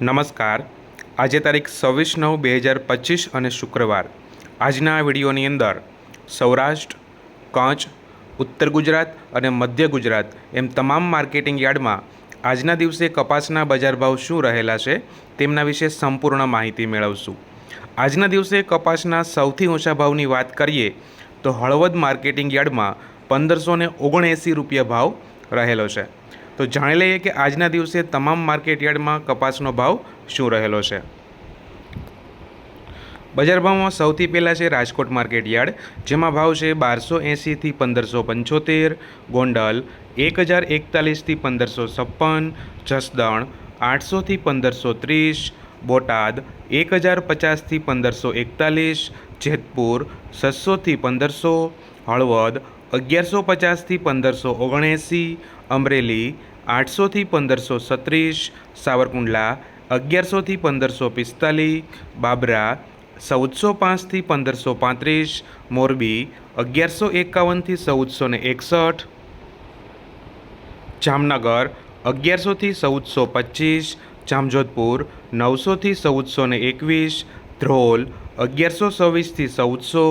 નમસ્કાર. આજે તારીખ છવ્વીસ નવ બે હજાર પચીસ અને શુક્રવાર. આજના વિડીયોની અંદર સૌરાષ્ટ્ર, કચ્છ, ઉત્તર ગુજરાત અને મધ્ય ગુજરાત એમ તમામ માર્કેટિંગ યાર્ડમાં આજના દિવસે કપાસના બજાર ભાવ શું રહેલા છે તેમના વિશે સંપૂર્ણ માહિતી મેળવશું. આજના દિવસે કપાસના સૌથી ઊંચા ભાવની વાત કરીએ તો હળવદ માર્કેટિંગ યાર્ડમાં પંદરસો ને ઓગણએંસી રૂપિયા ભાવ રહેલો છે. તો જાણી લઈએ કે આજના દિવસે તમામ માર્કેટ યાર્ડમાં કપાસનો ભાવ શું રહેલો છે. બજાર ભાવમાં સૌથી પહેલાં છે રાજકોટ માર્કેટ યાર્ડ, જેમાં ભાવ છે બારસો એંસીથી પંદરસો પંચોતેર, ગોંડલ એક હજાર એકતાલીસથી પંદરસો છપ્પન, જસદણ આઠસોથી પંદરસો ત્રીસ, બોટાદ એક હજાર પચાસથી પંદરસો એકતાલીસ, જેતપુર છસોથી પંદરસો, હળવદ અગિયારસો પચાસથી પંદરસો ઓગણએંસી, અમરેલી આઠસોથી પંદરસો છત્રીસ સાવરકુંડલા અગિયારસોથી પંદરસો પિસ્તાલીસ, બાબરા ચૌદસો પાંચથી પંદરસો પાંત્રીસ, મોરબી અગિયારસો એકાવનથી ચૌદસો ને એકસઠ, જામનગર અગિયારસોથી ચૌદસો પચીસ, જામજોધપુર નવસોથી ચૌદસો ને એકવીસ, ધ્રોલ અગિયારસો છવ્વીસથી ચૌદસો,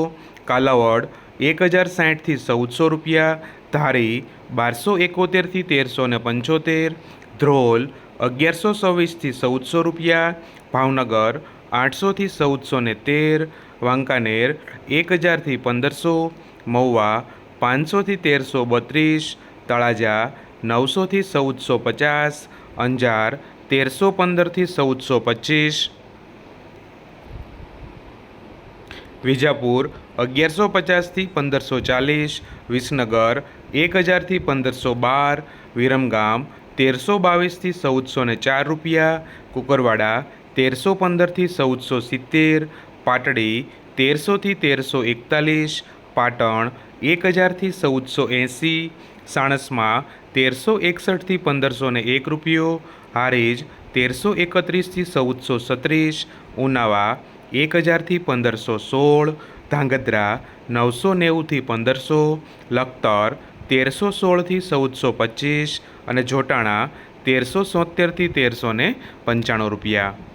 કાલાવડ એક હજાર સાઠથી ચૌદસો રૂપિયા, ધારી બારસો એકોતેરથી તેરસો ને પંચોતેર, ધ્રોલ અગિયારસો છવ્વીસથી ચૌદસો રૂપિયા, ભાવનગર આઠસોથી ચૌદસો ને તેર, વાંકાનેર એક હજારથી પંદરસો, મહુવા પાંચસોથી તેરસો બત્રીસ, તળાજા નવસોથી ચૌદસો પચાસ, અંજાર તેરસો પંદરથી ચૌદસો પચીસ. વિજાપુર, અગિયારસો પચાસથી પંદરસો ચાલીસ, વિસનગર, એક હજારથી પંદરસો બાર, વિરમગામ, તેરસો બાવીસથી ચૌદસો ને ચાર રૂપિયા, કુકરવાડા, તેરસો પંદરથી ચૌદસો સિત્તેર, પાટડી તેરસોથી તેરસો એકતાલીસ, પાટણ, એક હજારથી ચૌદસો એંસી, સાણસમાં, તેરસો એકસઠથી પંદરસો ને એક રૂપિયો, હારીજ, તેરસો એકત્રીસથી ચૌદસો છત્રીસ, ઉનાવા એક હજારથી પંદરસો સોળ, ધાંગધ્રા નવસો નેવુંથી પંદરસો, લખતર તેરસો સોળથી ચૌદસો પચીસ અને જોટાણા તેરસો સોતેરથી તેરસો ને પંચાણું રૂપિયા.